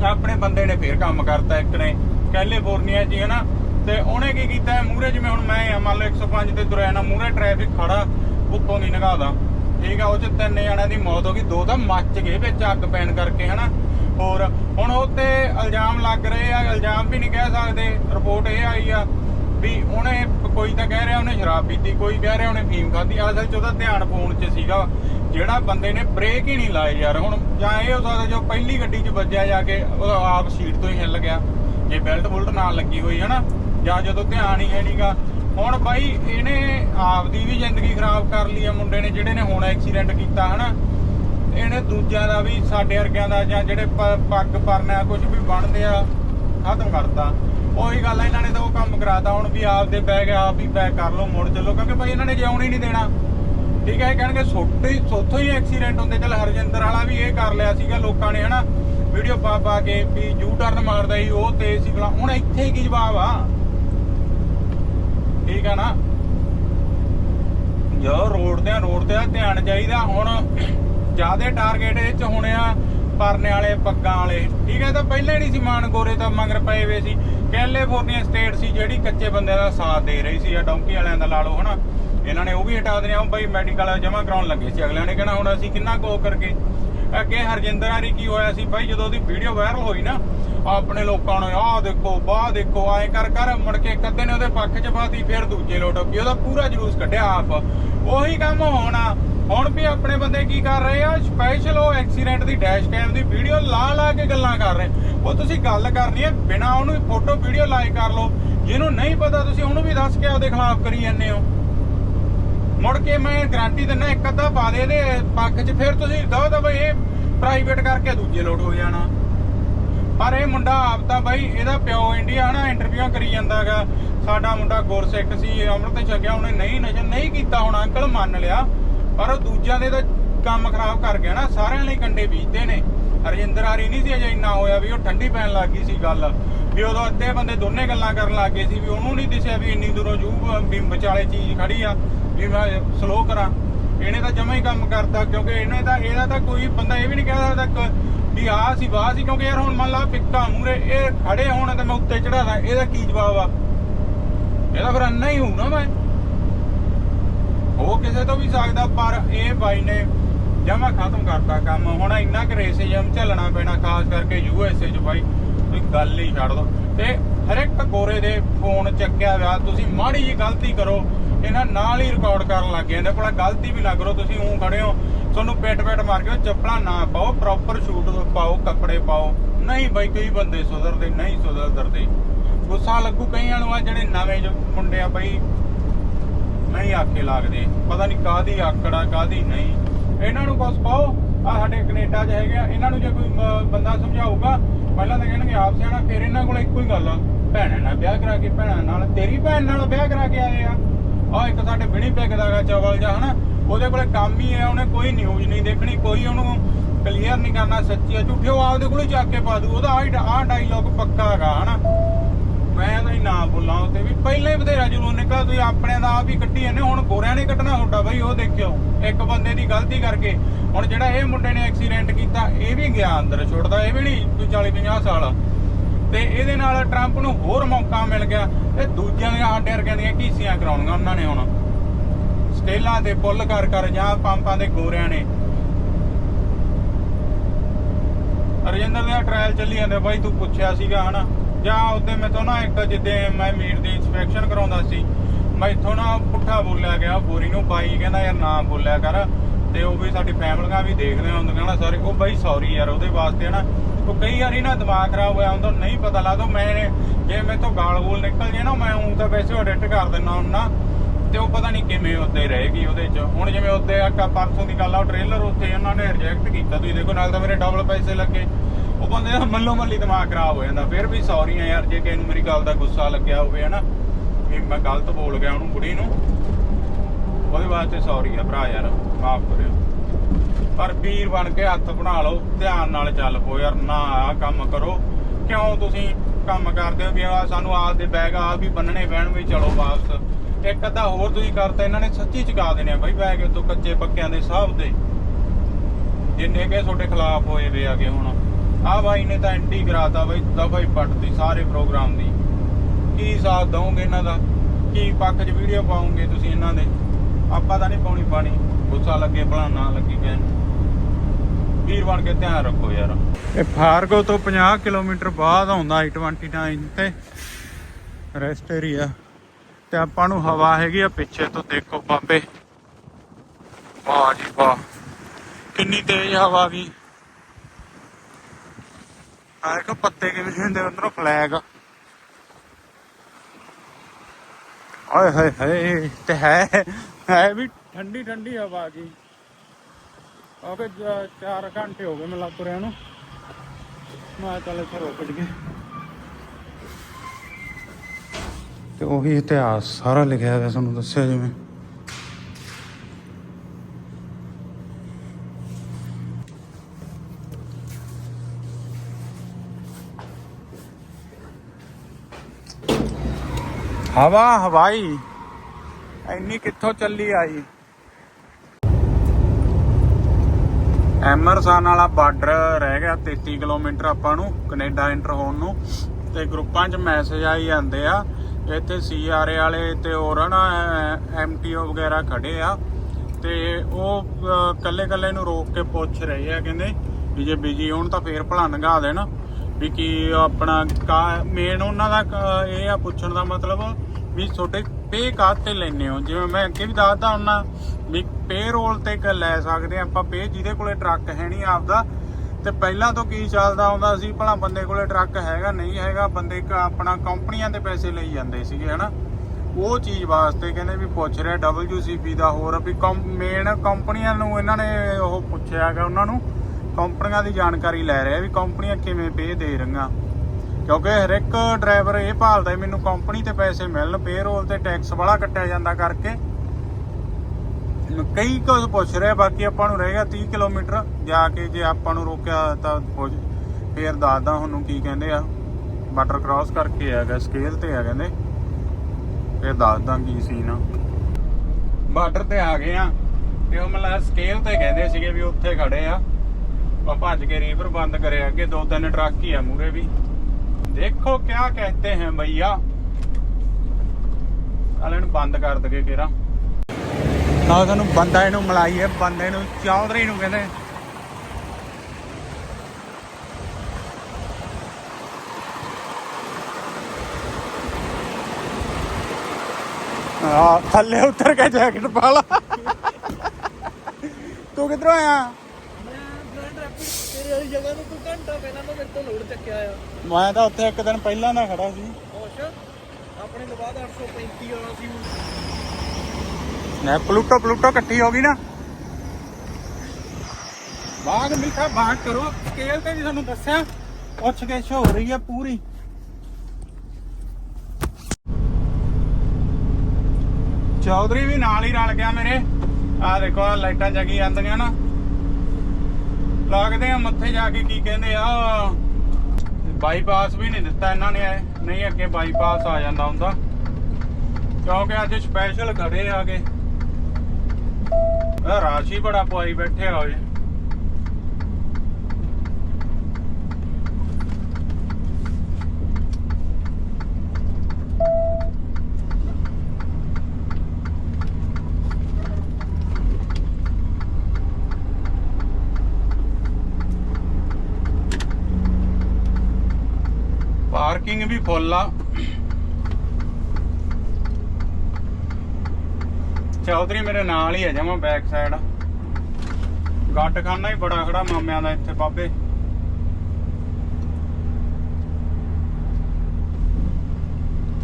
ਆਪਣੇ ਬੰਦੇ ਨੇ ਫੇਰ ਕੰਮ ਕਰਤਾ ਇੱਕ ਨੇ, ਕੈਲੀਫੋਰਨੀਆ 'ਚ ਹਨਾ? ਤੇ ਉਹਨੇ ਕੀ ਕੀਤਾ ਮੂਰੇ ਜਿਵੇਂ ਹੁਣ ਮੈਂ ਆ, ਮੰਨ ਲਓ 105 ਤੇ ਤੁਰਿਆ ਨਾ ਮੂਰੇ ਟ੍ਰੈਫਿਕ ਖੜਾ, ਉੱਤੋਂ ਦੀ ਨਗਾਦਾ ਠੀਕ ਆ, ਉਹ ਚ ਤਿੰਨ ਜਣਿਆਂ ਦੀ ਮੌਤ ਹੋ ਗਈ, ਦੋ ਤਾਂ ਮੱਚ ਗਏ ਵਿੱਚ ਅੱਗ ਪੈਣ ਕਰਕੇ, ਹਨਾ? ਹੋਰ, ਹੁਣ ਉਹ ਤੇ ਇਲਜ਼ਾਮ ਲੱਗ ਰਹੇ ਆ, ਇਲਜ਼ਾਮ ਵੀ ਨਹੀਂ ਕਹਿ ਸਕਦੇ, ਰਿਪੋਰਟ ਇਹ ਆਈ ਆ ਵੀ ਉਹਨੇ ਕੋਈ ਤਾਂ ਕਹਿ ਰਿਹਾ ਉਹਨੇ ਸ਼ਰਾਬ ਪੀਤੀ, ਕੋਈ ਕਹਿ ਰਿਹਾ ਉਹਨੇ ਫੀਮ ਖਾਧੀ। ਅਸਲ ਚ ਉਹਦਾ ਧਿਆਨ ਫੋਨ 'ਚ ਸੀਗਾ, ਜਿਹੜਾ ਬੰਦੇ ਨੇ ਬ੍ਰੇਕ ਹੀ ਨਹੀਂ ਲਾਏ ਯਾਰ। ਹੁਣ ਜਾਂ ਇਹ ਹੋ ਸਕਦਾ ਜੋ ਪਹਿਲੀ ਗੱਡੀ 'ਚ ਵੱਜਿਆ ਜਾ ਕੇ ਉਹਦਾ ਆਪ ਸੀਟ ਤੋਂ ਹੀ ਹਿੱਲ ਗਿਆ, ਜੇ ਬੈਲਟ ਬੁਲਟ ਨਾਲ ਲੱਗੀ ਹੋਈ ਹੈ ਨਾ ਜਾਂ ਜਦੋਂ ਧਿਆਨ ਹੀ ਹੈ ਨਹੀਂਗਾ ਹੁਣ ਬਾਈ, ਇਹਨੇ ਆਪਦੀ ਵੀ ਜ਼ਿੰਦਗੀ ਖਰਾਬ ਕਰ ਲਈ ਆ ਮੁੰਡੇ ਨੇ, ਜਿਹੜੇ ਨੇ ਹੁਣ ਐਕਸੀਡੈਂਟ ਕੀਤਾ, ਹਨਾ? ਇਹਨੇ ਦੂਜਿਆਂ ਦਾ ਵੀ, ਸਾਡੇ ਵਰਗਿਆਂ ਦਾ ਜਾਂ ਜਿਹੜੇ ਪ- ਪੱਗ ਪਰਨਾ ਕੁਝ ਵੀ ਬਣਦੇ ਆ, ਖਤਮ ਕਰਤਾ। ਉਹੀ ਗੱਲ ਆ, ਇਹਨਾਂ ਨੇ ਤਾਂ ਉਹ ਕੰਮ ਕਰਾਤਾ, ਹੁਣ ਵੀ ਆਪਦੇ ਬੈਗ ਆਪ ਹੀ ਪੈਕ ਕਰ ਲਓ, ਮੁੜ ਚੱਲੋ, ਕਿਉਂਕਿ ਭਾਈ ਇਹਨਾਂ ਨੇ ਜਿਉਣ ਹੀ ਨਹੀਂ ਦੇਣਾ। ਠੀਕ ਹੈ ਇਹ ਕਹਿਣਗੇ ਸੋਟੇ ਸੋਥੋਂ ਹੀ ਐਕਸੀਡੈਂਟ ਹੁੰਦੇ, ਚੱਲ ਹਰਜਿੰਦਰ ਵਾਲਾ ਵੀ ਇਹ ਕਰ ਲਿਆ ਸੀਗਾ ਲੋਕਾਂ ਨੇ, ਹਨਾ। ਵੀਡੀਓ ਪਾ ਪਾ ਕੇ ਵੀ ਯੂ ਟਰਨ ਮਾਰਦਾ ਸੀ, ਉਹ ਤੇਜ਼ ਸੀ ਫਲਾ ਹੁਣ ਇੱਥੇ ਕੀ ਜਵਾਬ ਆ? ਠੀਕ ਆ ਨਾ? ਜੋ ਰੋਡ ਤੇ ਰੋਡ ਤੇ ਧਿਆਨ ਚਾਹੀਦਾ। ਹੁਣ ਜਿਆਦੇ ਟਾਰਗੇਟ ਇਹ ਚ ਹੋਣੇ ਆ ਪਰਨੇ ਵਾਲੇ, ਪੱਗਾਂ ਵਾਲੇ। ਠੀਕ ਹੈ, ਤਾਂ ਪਹਿਲਾਂ ਹੀ ਨਹੀਂ ਸੀ ਮਾਨ ਗੋਰੇ ਤਾਂ ਮਗਰ ਪਏ ਹੋਏ ਸੀ। ਕੈਲੀਫੋਰਨੀਆ ਸਟੇਟ ਸੀ ਜਿਹੜੀ ਕੱਚੇ ਬੰਦਿਆਂ ਦਾ ਸਾਥ ਦੇ ਰਹੀ ਸੀ, ਆ ਡੌਂਕੀ ਵਾਲਿਆਂ ਦਾ ਲਾ ਲਓ ਹਨਾ? ਇਹਨਾਂ ਨੇ ਉਹ ਵੀ ਹਟਾ ਦੇਣੇ ਆ। ਬਈ ਮੈਡੀਕਲ ਜਮਾ ਕਰਾਉਣ ਲੱਗੇ ਸੀ। ਅਗਲਿਆਂ ਨੇ ਕਹਿਣਾ, ਹੁਣ ਅਸੀਂ ਕਿੰਨਾ ਕੋ ਕਰਕੇ ਅੱਗੇ ਹਰਜਿੰਦਰ ਆਰੀ ਕੀ ਹੋਇਆ ਸੀ? ਭਾਈ ਜਦੋਂ ਉਹਦੀ ਵੀਡੀਓ ਵਾਇਰਲ ਹੋਈ ਨਾ, ਆਪਣੇ ਲੋਕਾਂ ਨੂੰ, ਆਹ ਦੇਖੋ, ਬਾਹ ਦੇਖੋ ਐਂ ਕਰ ਕਰ, ਮੁੜ ਕੇ ਇੱਕ ਅੱਧੇ ਨੇ ਉਹਦੇ ਪੱਖ 'ਚ ਬਾਤੀ, ਫਿਰ ਦੂਜੇ ਲੋਟ ਵੀ ਉਹਦਾ ਪੂਰਾ ਜਲੂਸ ਕੱਢਿਆ ਆਪ। ਉਹੀ ਕੰਮ ਹੋਣਾ। ਹੁਣ ਵੀ ਆਪਣੇ ਬੰਦੇ ਕੀ ਕਰ ਰਹੇ ਆ? ਸਪੈਸ਼ਲ ਉਹ ਐਕਸੀਡੈਂਟ ਦੀ ਡੈਸ਼ ਕੈਮ ਦੀ ਵੀਡੀਓ ਲਾ ਲਾ ਕੇ ਗੱਲਾਂ ਕਰ ਰਹੇ ਉਹ ਤੁਸੀਂ ਗੱਲ ਕਰਨੀ ਹੈ, ਬਿਨਾ ਉਹਨੂੰ ਫੋਟੋ ਵੀਡੀਓ ਲਾਈਕ ਕਰ ਲਓ। ਜਿਹਨੂੰ ਨਹੀਂ ਪਤਾ, ਤੁਸੀਂ ਉਹਨੂੰ ਵੀ ਦੱਸ ਕੇ ਉਹਦੇ ਖਿਲਾਫ ਕਰੀ ਜਾਂਦੇ ਹੋ। ਮੁੜ ਕੇ ਮੈਂ ਗਾਰੰਟੀ ਦਿੰਦਾ, ਇੱਕ ਅੱਧਾ ਪਾ ਦੇ ਇਹਦੇ ਪੱਖ 'ਚ, ਫਿਰ ਤੁਸੀਂ ਦੋ ਤਾਂ ਬਈ ਇਹ ਪ੍ਰਾਈਵੇਟ ਕਰਕੇ ਦੂਜੇ ਲੋਟ ਹੋ ਜਾਣਾ। ਪਰ ਇਹ ਮੁੰਡਾ ਆਪ ਤਾਂ ਬਾਈ, ਇਹਦਾ ਪਿਓ ਇੰਡੀਆ ਹਨਾ ਇੰਟਰਵਿਊ ਕਰੀ ਜਾਂਦਾਗਾ ਸਾਡਾ ਮੁੰਡਾ ਗੁਰਸਿੱਖ ਸੀ, ਅੰਮ੍ਰਿਤ ਛਕਿਆ, ਉਹਨੇ ਨਹੀਂ ਨਸ਼ਾ ਨਹੀਂ ਕੀਤਾ ਹੁਣ, ਅੰਕਲ ਮੰਨ ਲਿਆ। ਪਰ ਉਹ ਦੂਜਿਆਂ ਦੇ ਤਾਂ ਕੰਮ ਖਰਾਬ ਕਰ ਗਿਆ ਨਾ ਸਾਰਿਆਂ ਲਈ ਕੰਡੇ ਬੀਜਦੇ ਨੇ। ਹਰਜਿੰਦਰ ਆਰੀ ਨਹੀਂ ਸੀ ਅਜੇ ਇੰਨਾ ਹੋਇਆ ਵੀ ਉਹ ਠੰਡੀ ਪੈਣ ਲੱਗ ਗਈ ਸੀ ਗੱਲ। ਵੀ ਉਦੋਂ ਅੱਧੇ ਬੰਦੇ ਦੋਨੇ ਗੱਲਾਂ ਕਰਨ ਲੱਗ ਗਏ ਸੀ ਵੀ ਉਹਨੂੰ ਨਹੀਂ ਦਿਸਿਆ ਵੀ ਇੰਨੀ ਦੂਰੋਂ ਜੂ, ਵੀ ਵਿਚਾਲੇ ਚੀਜ਼ ਖੜੀ ਆ, ਵੀ ਮੈਂ ਸਲੋ ਕਰਾਂ। ਇਹਨੇ ਤਾਂ ਜਮਾ ਹੀ ਕੰਮ ਕਰਤਾ, ਕਿਉਂਕਿ ਇਹਨੇ ਤਾਂ, ਇਹਦਾ ਤਾਂ ਕੋਈ ਬੰਦਾ ਇਹ ਵੀ ਨਹੀਂ ਕਹਿ ਸਕਦਾ ਵੀ ਆਹ ਸੀ, ਵਾਹ ਸੀ, ਕਿਉਂਕਿ ਯਾਰ ਹੁਣ ਮੰਨ ਲਾ ਪਿੱਕਾ ਮੂਰੇ ਇਹ ਖੜੇ ਹੋਣ ਤੇ ਮੈਂ ਉੱਤੇ ਚੜਾਦਾ ਇਹਦਾ ਕੀ ਜਵਾਬ ਆ? ਇਹਦਾ ਫਿਰ ਅੰਨਾ ਹੀ ਹੋਊ ਨਾ ਮੈਂ। ਉਹ ਕਿਸੇ ਤੋਂ ਵੀ ਸਕਦਾ, ਪਰ ਇਹ ਬਾਈ ਨੇ ਜਮਾ ਖਤਮ ਕਰਤਾ ਕੰਮ। ਹੁਣ ਇੰਨਾ ਕਿ ਰੇਸਿਜ਼ਮ ਝੱਲਣਾ ਪੈਣਾ, ਖਾਸ ਕਰਕੇ ਯੂਐਸਏ 'ਚ ਬਾਈ। ਤੁਸੀਂ ਗੱਲ ਹੀ ਛੱਡ ਦੋ। ਤੇ ਹਰ ਇੱਕ ਗੋਰੇ ਦੇ ਫੋਨ ਚੱਕਿਆ ਹੋਇਆ, ਤੁਸੀਂ ਮਾੜੀ ਜੀ ਗਲਤੀ ਕਰੋ। ਇਹਨਾਂ ਨਾਲ ਹੀ ਰਿਕਾਰਡ ਕਰਨ ਲੱਗ ਜਾਂਦੇ ਭਲਾ ਗਲਤੀ ਵੀ ਨਾ ਕਰੋ। ਤੁਸੀਂ ਉਂ ਖੜੇ ਹੋ, ਤੁਹਾਨੂੰ ਪਿੱਟ ਪਿੱਟ ਮਾਰ ਕੇ ਚੱਪਲਾਂ ਨਾ ਪਾਓ ਪ੍ਰੋਪਰ ਸ਼ੂਟ ਪਾਓ, ਕੱਪੜੇ ਪਾਓ। ਨਹੀਂ ਬਾਈ, ਕਈ ਬੰਦੇ ਸੁਧਰਦੇ, ਨਹੀਂ ਸੁਧਰਦੇ। ਗੁੱਸਾ ਲੱਗੂ ਕਈਆਂ ਨੂੰ ਆ ਜਿਹੜੇ ਨਵੇਂ ਮੁੰਡੇ ਆ ਬਾਈ। ਨਹੀਂ ਆਖੇ ਲੱਗਦੇ। ਪਤਾ ਨਹੀਂ ਕਾਦੀ ਆਕੜਾ ਕਾਦੀ ਨਹੀਂ। ਇਹਨਾਂ ਨੂੰ ਕੁਛ ਪਾਓ। ਆ ਸਾਡੇ ਕੈਨੇਡਾ 'ਚ ਹੈਗੇ ਆ। ਇਹਨਾਂ ਨੂੰ ਜੇ ਕੋਈ ਬੰਦਾ ਸਮਝਾਊਗਾ, ਪਹਿਲਾਂ ਤਾਂ ਕਹਿਣਗੇ, ਆਪ ਸਿਆਣਾ, ਫਿਰ ਇਹਨਾਂ ਕੋਲ ਇੱਕੋ ਹੀ ਗੱਲ ਆ। ਭੈਣਾਂ ਨਾਲ ਵਿਆਹ ਕਰਾ ਕੇ, ਭੈਣਾਂ ਨਾਲ, ਤੇਰੀ ਭੈਣ ਨਾਲ ਵਿਆਹ ਕਰਾ ਕੇ ਆਏ ਆ। ਆ ਇੱਕ ਸਾਡੇ ਬਿਣੀ ਪੈਗ ਦਾਗਾ ਚਵਲ ਜਾ ਹਨਾ? ਉਹਦੇ ਕੋਲੇ ਕੰਮ ਹੀ ਹੈ ਉਹਨੇ ਕੋਈ ਨਿਊਜ਼ ਨਹੀਂ ਦੇਖਣੀ, ਕੋਈ ਉਹਨੂੰ ਕਲੀਅਰ ਨਹੀਂ ਕਰਨਾ, ਸੱਚੀ ਆ। ਝੂਠੀ ਉਹ ਆਪਦੇ ਕੋਲ ਹੀ ਚੱਕ ਕੇ ਪਾ ਦੂ। ਉਹਦਾ ਆ ਡਾਇਲੌਗ ਪੱਕਾ ਹੈਗਾ, ਹਨਾ? ਮੈਂ ਤਾਂ ਹੀ ਨਾ ਬੋਲਾਂ ਉਹ ਵੀ ਪਹਿਲਾਂ ਹੀ ਬਥੇਰਾ ਜਲੂਸ ਨਿਕਲਿਆ, ਤੁਸੀਂ ਆਪਣੇ ਦਾ ਆਪ ਹੀ ਕੱਢੀ ਜਾਂਦੇ ਹੁਣ ਗੋਰਿਆਂ ਨੇ ਕੱਢਣਾ ਤੁਹਾਡਾ ਬਈ, ਉਹ ਦੇਖਿਓ, ਇੱਕ ਬੰਦੇ ਦੀ ਗਲਤੀ ਕਰਕੇ। ਹੁਣ ਜਿਹੜਾ ਇਹ ਮੁੰਡੇ ਨੇ ਐਕਸੀਡੈਂਟ ਕੀਤਾ, ਇਹ ਵੀ ਗਿਆ ਅੰਦਰ ਛੁੱਟਦਾ ਇਹ ਵੀ ਨਹੀਂ 40 50 ਸਾਲ ਤੇ ਇਹਦੇ ਨਾਲ ਟਰੰਪ ਨੂੰ ਹੋਰ ਮੌਕਾ ਮਿਲ ਗਿਆ, ਤੇ ਦੂਜਿਆਂ ਦੀਆਂ ਸਾਡੇ ਵਰਗਿਆਂ ਦੀਆਂ ਕੀਸੀਆਂ ਕਰਾਉਣੀਆਂ ਉਹਨਾਂ ਨੇ ਹੁਣ। ਸਟੇਲਾਂ ਦੇ ਪੁੱਲ ਕਰ ਕਰ ਜਾਂ ਪੰਪਾਂ ਦੇ ਗੋਰਿਆਂ ਨੇ। ਰਜਿੰਦਰ ਦਾ ਟ੍ਰਾਇਲ ਚੱਲੀ ਜਾਂਦਾ, ਬਾਈ ਤੂੰ ਪੁੱਛਿਆ ਸੀਗਾ, ਹਨਾ? ਜਾਂ ਉਹਦੇ ਮੈਂ ਤੋਂ ਨਾ ਇੱਕ ਜਿੱਦੇ ਮੈਂ ਮੀਟ ਦੀ ਇਨਸਪੈਕਸ਼ਨ ਕਰਾਉਂਦਾ ਸੀ, ਮੈਂ ਇੱਥੋਂ ਨਾ ਪੁੱਠਾ ਬੋਲਿਆ ਗਿਆ ਬੋਰੀ ਨੂੰ ਬਾਈ ਕਹਿੰਦਾ, ਯਾਰ ਨਾ ਬੋਲਿਆ ਕਰ। ਤੇ ਉਹ ਵੀ ਸਾਡੀ ਫੈਮਲੀਆਂ ਵੀ ਦੇਖਦੇ ਹੁੰਦੀਆਂ ਨਾ ਸਾਰੇ ਉਹ ਬਾਈ ਸੌਰੀ ਯਾਰ, ਉਹਦੇ ਵਾਸਤੇ ਨਾ ਉਹ ਕਈ ਵਾਰੀ ਨਾ ਦਿਮਾਗ ਖਰਾਬ ਹੋਇਆ ਹੁੰਦਾ, ਨਹੀਂ ਪਤਾ ਲੱਗਦਾ, ਮੈਂ ਜੇ ਮੇਰੇ ਤੋਂ ਗਾਲ ਗੋਲ ਨਿਕਲ ਜੇ ਨਾ, ਮੈਂ ਉਹ ਤਾਂ ਵੈਸੇ ਐਡਿਟ ਕਰ ਦਿੰਦਾ ਹੁੰਦਾ ਤੇ ਉਹ ਪਤਾ ਨਹੀਂ ਕਿਵੇਂ ਉੱਤੇ ਰਹੇਗੀ ਉਹਦੇ ਚ। ਹੁਣ ਜਿਵੇਂ ਉੱਤੇ ਆ ਪਰਸੋਂ ਦੀ ਗੱਲ ਆ ਟ੍ਰੇਲਰ ਉੱਤੇ ਉਹਨਾਂ ਨੇ ਰਿਜੈਕਟ ਕੀਤਾ, ਤੁਸੀਂ ਦੇਖੋ, ਨਾਲ ਤਾਂ ਮੇਰੇ ਡਬਲ ਪੈਸੇ ਲੱਗੇ। ਉਹ ਬੰਦੇ ਦਾ ਮੱਲੋ ਮੱਲੀ ਦਿਮਾਗ ਖਰਾਬ ਹੋ ਜਾਂਦਾ, ਫਿਰ ਵੀ ਸੌਰੀ ਆ ਯਾਰ, ਜੇ ਕਿਸੇ ਨੂੰ ਮੇਰੀ ਗੱਲ ਦਾ ਗੁੱਸਾ ਲੱਗਿਆ ਹੋਵੇ ਹਨਾ, ਵੀ ਮੈਂ ਗਲਤ ਬੋਲ ਗਿਆ ਉਹਨੂੰ ਕੁੜੀ ਨੂੰ, ਉਹਦੇ ਵਾਸਤੇ ਸੌਰੀ ਆ ਭਰਾ ਯਾਰ, ਮਾਫ ਕਰਿਓ। ਪਰ ਵੀਰ ਬਣ ਕੇ ਹੱਥ ਬਣਾ ਲਓ, ਧਿਆਨ ਨਾਲ ਚੱਲ ਪੋ ਯਾਰ, ਨਾ ਆ ਕੰਮ ਕਰੋ। ਕਿਉਂ ਤੁਸੀਂ ਕੰਮ ਕਰਦੇ ਹੋ ਵੀ ਆ ਸਾਨੂੰ ਆਪ ਦੇ ਬੈਗ ਆ ਵੀ ਬੰਨਣੇ ਪੈਣ ਵੀ ਚਲੋ ਵਾਪਸ। ਇੱਕ ਅੱਧਾ ਹੋਰ ਤੁਸੀਂ ਕਰਤਾ, ਇਹਨਾਂ ਨੇ ਸੱਚੀ ਚੁਕਾ ਦੇਣੇ ਆ ਬਈ ਬੈਗ ਤੋਂ ਕੱਚੇ ਪੱਕਿਆਂ ਦੇ ਸਭ ਦੇ। ਜਿੰਨੇ ਕੇ ਤੁਹਾਡੇ ਖਿਲਾਫ ਹੋਏ ਵੇ ਆਗੇ ਹੁਣ। ਆ ਬਾਈ ਨੇ ਤਾਂ ਐਂਟੀ ਕਰਾਤਾ ਬਈ ਦਫਾ ਹੀ ਪੱਟਦੀ ਸਾਰੇ ਪ੍ਰੋਗਰਾਮ ਦੀ। ਕੀ ਸਾਥ ਦਵੋਗੇ ਇਹਨਾਂ ਦਾ? ਕੀ ਪੱਖ 'ਚ ਵੀਡੀਓ ਪਾਉਂਗੇ ਤੁਸੀਂ ਇਹਨਾਂ ਦੇ? ਆਪਾਂ ਤਾਂ ਨਹੀਂ ਪਾਉਣੀ ਪਾਣੀ ਗੁੱਸਾ ਲੱਗੇ, ਭਲਾ ਨਾ ਲੱਗੀ ਕਹਿਣ ਵੀਰ ਬਣ ਕੇ ਧਿਆਨ ਰੱਖੋ ਯਾਰ। ਇਹ ਫਾਰਗੋ ਤੋਂ 50 ਕਿਲੋਮੀਟਰ ਬਾਅਦ ਆਉਂਦਾ I-29 ਤੇ। ਰੈਸਟ ਏਰੀਆ ਤੇ ਆਪਾਂ ਨੂੰ ਹਵਾ ਹੈਗੀ ਆ ਪਿੱਛੇ ਤੋਂ, ਦੇਖੋ ਬਾਬੇ। ਵਾਹ ਜੀ ਵਾਹ। ਕਿੰਨੀ ਤੇਜ਼ ਹਵਾ ਗਈ ਆ ਦੇਖੋ ਪੱਤੇ ਕਿਵੇਂ ਹੁੰਦੇ ਅੰਦਰੋਂ ਫਲੈਗ ਓਏ ਹਾਏ ਹਾਏ, ਤੇ ਹੈ ਹੈ ਵੀ ਠੰਡੀ ਠੰਡੀ ਹਵਾ ਗਈ ਓਕੇ 4 ਘੰਟੇ ਹੋ ਗਏ ਮੈਨੂੰ ਲੱਗ ਨੂੰ। ਮੈਂ ਚੱਲ ਇੱਥੇ ਰੁਕ ਜਗੇ ਤੇ ਉਹੀ ਇਤਿਹਾਸ ਸਾਰਾ ਲਿਖਿਆ ਹੋਇਆ ਤੁਹਾਨੂੰ ਦੱਸਿਆ ਜਿਵੇਂ। ਹਵਾ, ਹਵਾਈ। ਇੰਨੀ ਕਿੱਥੋਂ ਚੱਲੀ ਆਈ? ਐਮਰਸਨ ਵਾਲਾ ਬਾਰਡਰ ਰਹਿ ਗਿਆ 33 ਕਿਲੋਮੀਟਰ ਆਪਾਂ ਨੂੰ, ਕੈਨੇਡਾ ਐਂਟਰ ਹੋਣ ਨੂੰ। ਤੇ ਗਰੁੱਪਾਂ 'ਚ ਮੈਸੇਜ ਆਈ ਜਾਂਦੇ ਆ, ਇੱਥੇ ਸੀਆਰਏ ਵਾਲੇ ਤੇ ਹੋਰ ਨਾ ਐਮਟੀਓ ਵਗੈਰਾ ਖੜੇ ਆ। ਤੇ ਉਹ ਕੱਲੇ ਕੱਲੇ ਨੂੰ ਰੋਕ ਕੇ ਪੁੱਛ ਰਹੇ ਆ, ਕਹਿੰਦੇ ਵੀ ਜੇ ਬਿਜ਼ੀ ਹੋਣ ਤਾਂ ਫੇਰ ਭਲਾ ਨਗਾ ਦੇਣ। ਵੀ ਕੀ ਆਪਣਾ ਮੇਨ ਉਹਨਾਂ ਦਾ ਇਹ ਆ ਪੁੱਛਣ ਦਾ ਮਤਲਬ ਵੀ ਤੁਹਾਡੇ ਪੇ ਕਾਤੇ ਲੈਨੇ ਹੋ? ਜਿਵੇਂ ਮੈਂ ਅੱਗੇ ਵੀ ਦੱਸਦਾ ਹੁੰਨਾ ਵੀ ਪੇ ਰੋਲ ਤੇ ਲੈ ਸਕਦੇ ਆ। ਆਪਾਂ ਪੇ ਜਿਹਦੇ ਕੋਲੇ ਟਰੱਕ ਹੈ ਨਹੀਂ ਆਪਦਾ। ਤੇ ਪਹਿਲਾਂ ਤੋਂ ਕੀ ਚੱਲਦਾ ਆਉਂਦਾ ਸੀ, ਭਲਾ ਬੰਦੇ ਕੋਲੇ ਟਰੱਕ ਹੈਗਾ, ਨਹੀਂ ਹੈਗਾ, ਬੰਦੇ ਆਪਣਾ ਕੰਪਨੀਆਂ ਦੇ ਪੈਸੇ ਲਈ ਜਾਂਦੇ ਸੀਗੇ, ਹਨਾ? ਉਹ ਚੀਜ਼ ਵਾਸਤੇ ਕਹਿੰਦੇ ਵੀ ਪੁੱਛ ਰਿਹਾ WCP ਦਾ ਹੋਰ ਵੀ ਮੇਨ ਕੰਪਨੀਆਂ ਨੂੰ ਇਹਨਾਂ ਨੇ ਉਹ ਪੁੱਛਿਆਗਾ ਉਹਨਾਂ ਨੂੰ ਕੰਪਨੀਆਂ ਦੀ ਜਾਣਕਾਰੀ ਲੈ ਰਿਹਾ ਵੀ ਕੰਪਨੀਆਂ ਕਿਵੇਂ ਪੇ ਦੇ ਰਹੀਆਂ। ਕਿਉਂਕਿ ਹਰ ਇੱਕ ਡਰਾਈਵਰ ਇਹ ਭਾਲਦਾ ਮੈਨੂੰ ਕੰਪਨੀ ਤੇ ਪੈਸੇ ਮਿਲਣ ਪੇਰੋਲ ਤੇ ਟੈਕਸ ਵਾਲਾ ਕੱਟਿਆ ਜਾਂਦਾ ਕਰਕੇ। ਕਈ ਕੁਝ ਪੁੱਛ ਰਿਹਾ, ਬਾਕੀ ਆਪਾਂ ਨੂੰ ਰਹੇਗਾ 30 ਕਿਲੋਮੀਟਰ। ਜਾ ਕੇ ਜੇ ਆਪਾਂ ਨੂੰ ਰੋਕਿਆ ਤਾਂ ਪੁੱਛ, ਫੇਰ ਦੱਸਦਾ ਤੁਹਾਨੂੰ ਕੀ ਕਹਿੰਦੇ ਆ। ਬਾਰਡਰ ਕ੍ਰਾਸ ਕਰਕੇ ਹੈਗਾ ਸਕੇਲ ਤੇ ਆ ਕਹਿੰਦੇ। ਫੇਰ ਦੱਸਦਾ ਕੀ ਸੀਨ ਆ। ਬਾਰਡਰ ਤੇ ਆ ਗਏ ਆ ਤੇ ਉਹ ਮਤਲਬ ਸਕੇਲ ਤੇ ਕਹਿੰਦੇ ਸੀਗੇ ਵੀ ਉੱਥੇ ਖੜੇ ਆ। ਆਪਾਂ ਭੱਜ ਕੇ ਰੀਵਰ ਬੰਦ ਕਰਿਆ ਅੱਗੇ, ਦੋ ਤਿੰਨ ਟਰੱਕ ਹੀ ਆ ਮੂਰੇ ਵੀ। ਦੇਖੋ ਕਿਆ ਕਹਤੇ ਹੈ ਭਈਆ ਚੱਲ ਬੰਦ ਕਰ ਦਗੇ ਕਿਰਾ ਨਾ ਤੁਹਾਨੂੰ ਬੰਦਾ ਇਹਨੂੰ ਮਲਾਈ ਹੈ, ਬੰਦੇ ਨੂੰ ਚੌਧਰੀ ਨੂੰ ਕਹਿੰਦੇ। ਆ ਥੱਲੇ ਉਤਰ ਕੇ ਜੈਕਟ ਪਾ ਲਾ। ਤੂੰ ਕਿਧਰੋਂ ਆਇਆ? ਤੇਰੇ ਵਾਲੀ ਜਗ੍ਹਾ ਨੂੰ ਤੂੰ ਘੰਟਾ ਪਹਿਲਾਂ ਤਾਂ ਮੇਰੇ ਤੋਂ ਲੋਡ ਚੱਕਿਆ ਆ। ਮੈਂ ਤਾਂ ਉੱਥੇ ਇੱਕ ਦਿਨ ਪਹਿਲਾਂ ਦਾ ਖੜਾ ਸੀ। ਆਪਣੇ ਤੋਂ ਬਾਅਦ 835 ਵਾਲਾ ਸੀ ਨਾ ਪਲੂਟੋ ਪਲੂਟੋ ਇਕੱਠੀ ਹੋ ਗਈ ਨਾ। ਬਾਗ ਮਿਲਖਾ ਬਾਗ ਕਰੋ ਸਕੇਲ ਤੇ ਵੀ ਤੁਹਾਨੂੰ ਦੱਸਿਆ। ਪੁੱਛ ਕੇ ਹੋ ਰਹੀ ਹੈ ਪੂਰੀ। ਚੌਧਰੀ ਵੀ ਨਾਲ ਹੀ ਰਲ ਗਿਆ ਮੇਰੇ। ਆ ਦੇਖੋ ਆ ਲਾਈਟਾਂ ਜਗੀ ਜਾਂਦੀਆਂ ਨਾ। ਲੱਗਦੇ ਆ ਮੱਥੇ ਜਾ ਕੇ ਕੀ ਕਹਿੰਦੇ ਆ ਬਾਈਪਾਸ ਵੀ ਨਹੀਂ ਦਿੱਤਾ ਇਹਨਾਂ ਨੇ ਨਹੀਂ ਅੱਗੇ ਬਾਈਪਾਸ ਆ ਜਾਂਦਾ ਹੁੰਦਾ। ਕਿਉਂਕਿ ਅੱਜ ਸਪੈਸ਼ਲ ਖੜੇ ਆਗੇ ਇਹ ਰਾਸ਼ੀ ਬੜਾ ਪਵਾਈ ਬੈਠੇ ਹੋਏ ਪਾਰਕਿੰਗ ਵੀ ਫੁੱਲ ਆ। ਚੌਧਰੀ ਮੇਰੇ ਨਾਲ ਹੀ ਆ ਜਾਵਾਂ ਬੈਕ ਸਾਈਡ ਗੱਡ ਹੀ ਬੜਾ ਖੜਾ ਮਾਮਿਆਂ ਦਾ ਇੱਥੇ, ਬਾਬੇ।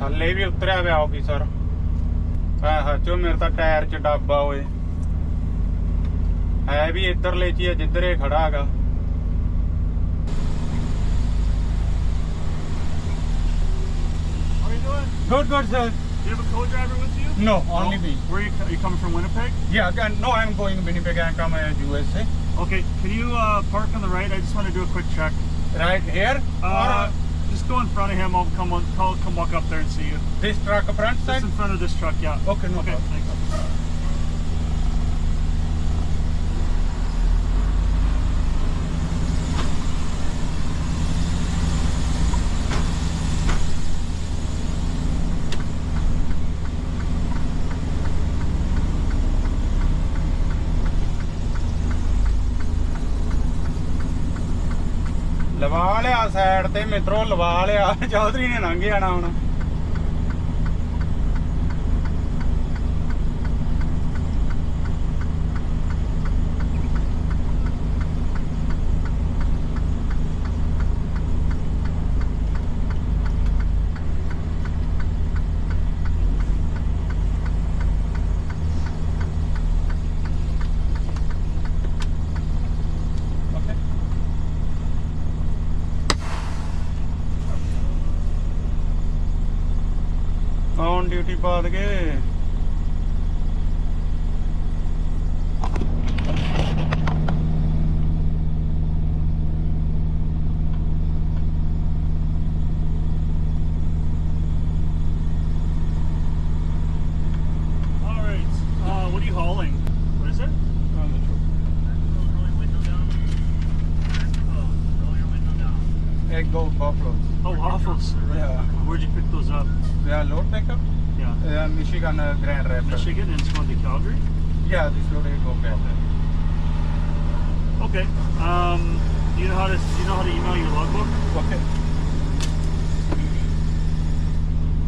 ਥੱਲੇ ਵੀ ਉਤਰਿਆ ਪਿਆ ਹੋਗੀ ਸਰ ਆਹ ਚੋ ਮੇਰੇ ਤਾਂ ਟਾਇਰ ਚ ਡੱਬਾ ਓਏ। ਹੈ ਵੀ ਇੱਧਰਲੇ ਚ ਹੀ ਆ, ਜਿੱਧਰ ਇਹ ਖੜਾ ਹੈਗਾ। doing? Good, good, sir. Do you have a co-driver with you? No, no, only me. Where are you, are you coming from, Winnipeg? Yeah, no, I'm going to Winnipeg. I'm from uh, USA. Okay, can you uh, park on the right? I just want to do a quick check. Right here? Uh, uh, just go in front of him. I'll come, on, I'll come walk up there and see you. This truck front side? Just in front of this truck, yeah. Okay, no okay, problem. Thanks. Side ਤੇ ਮਿੱਤਰੋ ਲਵਾ ਲਿਆ। ਚੌਧਰੀ ਨੇ ਲੰਘ ਜਾਣਾ ਹੁਣ Okay. ਔਨ ਪਾ ਦਗੇ Yeah, this load egg okay. Okay. Um, do you know how to do you know how to email your logbook? Okay.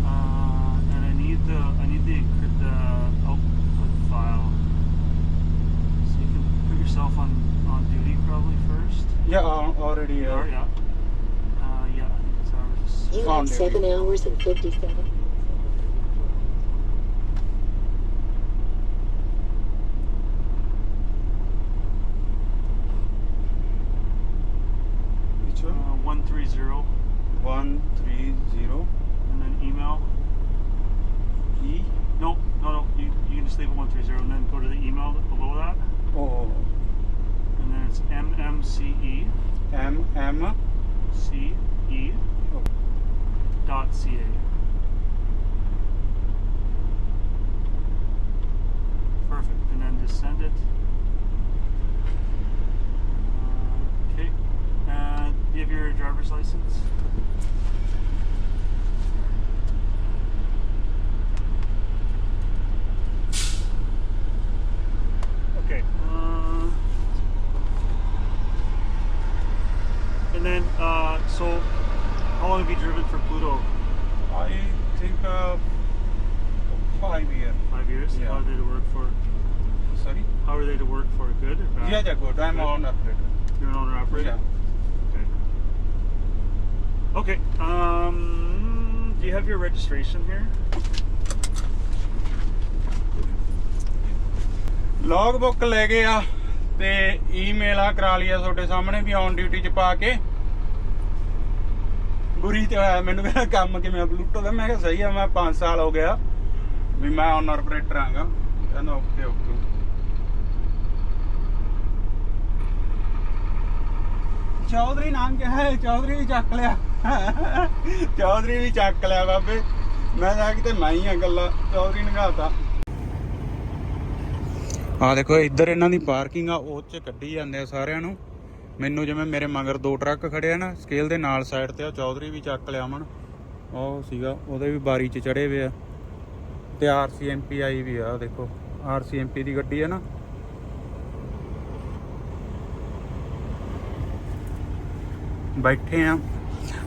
Uh, and I need the I need the encrypt the output file so you can put yourself on on duty probably first. Yeah, uh, already. Uh, yeah. Uh, yeah, I think it's ours. You Found have seven hours and 57. Good. I'm Good. on operator. You're an owner operator. Yeah. Okay. Okay. Um, do you have your registration here? Log book ਲੈ ਗਏ ਆ ਤੇ ਈਮੇਲ ਆ ਕਰਾ ਲਿਆ ਤੁਹਾਡੇ ਸਾਹਮਣੇ ਵੀ ਔਨ ਡਿਊਟੀ ਚ ਪਾ ਕੇ ਬੁਰੀ ਤੇ ਹੋਇਆ ਮੈਨੂੰ ਕਹਿੰਦਾ ਕੰਮ ਕਿਵੇਂ ਬਲੂਟੋ ਦਾ ਮੈਂ ਕਿਹਾ ਸਹੀ ਆ ਮੈਂ 5 ਸਾਲ ਹੋ ਗਿਆ ਵੀ ਮੈਂ ਔਨ ਆਪਰੇਟਰ ਆਂਗਾ ਕਹਿੰਦਾ ਓਕੇ ਓਕੇ ਚੌਧਰੀ ਨਾਮ ਕਿਹਾ ਹੈ, ਚੌਧਰੀ ਵੀ ਚੱਕ ਲਿਆ। ਚੌਧਰੀ ਵੀ ਚੱਕ ਲਿਆ ਬਾਬੇ। ਮੈਂ ਜਾ ਕਿਤੇ ਮੈਂ ਆ ਗੱਲਾਂ ਚੌਧਰੀ ਨਗਾਤਾ ਆ ਦੇਖੋ, ਇੱਧਰ ਇਹਨਾਂ ਦੀ ਪਾਰਕਿੰਗ ਆ, ਉਹ ਚ ਕੱਢੀ ਜਾਂਦੇ ਆ ਸਾਰਿਆਂ ਨੂੰ। ਮੈਨੂੰ ਜਿਵੇਂ ਮੇਰੇ ਮਗਰ ਦੋ ਟਰੱਕ ਖੜੇ ਆ ਨਾ ਸਕੇਲ ਦੇ ਨਾਲ ਸਾਈਡ ਤੇ ਆ, ਚੌਧਰੀ ਵੀ ਚੱਕ ਲਿਆ ਮਨ ਉਹ ਸੀਗਾ, ਉਹਦੇ ਵੀ ਬਾਰੀ ਚ ਚੜੇ ਹੋਏ ਆ। ਤੇ ਆਰਸੀਐਮਪੀ ਆਈ ਵੀ ਆ, ਆਹ ਦੇਖੋ। ਆਰਸੀਐਮਪੀ ਦੀ ਗੱਡੀ ਆ ਨਾ ਬੈਠੇ ਆ।